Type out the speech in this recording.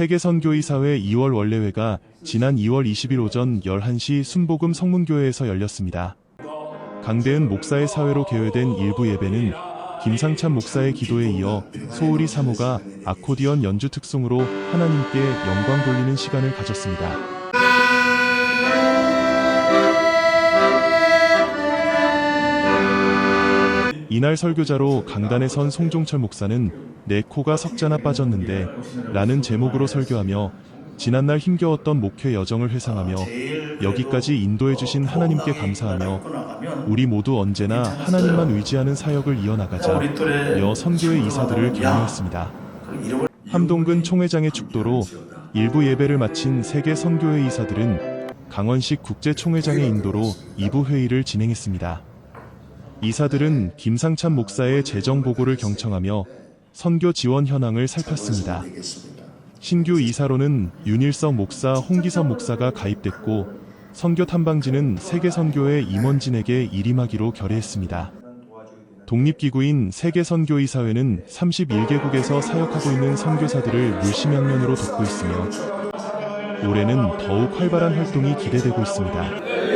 세계선교이사회 2월 원래회가 지난 2월 20일 오전 11시 순복음 성문교회에서 열렸습니다. 강대은 목사의 사회로 개회된 일부 예배는 김상찬 목사의 기도에 이어 소울이 사모가 아코디언 연주 특송으로 하나님께 영광 돌리는 시간을 가졌습니다. 이날 설교자로 강단에 선 송종철 목사는 내 코가 석자나 빠졌는데 라는 제목으로 설교하며 지난날 힘겨웠던 목회 여정을 회상하며 여기까지 인도해 주신 하나님께 감사하며 우리 모두 언제나 하나님만 의지하는 사역을 이어나가자 여 선교의 이사들을 격려했습니다. 함동근 총회장의 축도로 일부 예배를 마친 세계 선교회 이사들은 강원식 국제총회장의 인도로 2부 회의를 진행했습니다. 이사들은 김상찬 목사의 재정 보고를 경청하며 선교 지원 현황을 살폈습니다. 신규 이사로는 윤일성 목사, 홍기선 목사가 가입됐고 선교 탐방지는 세계 선교의 임원진에게 일임하기로 결의했습니다. 독립기구인 세계선교이사회는 31개국에서 사역하고 있는 선교사들을 물심양면으로 돕고 있으며 올해는 더욱 활발한 활동이 기대되고 있습니다.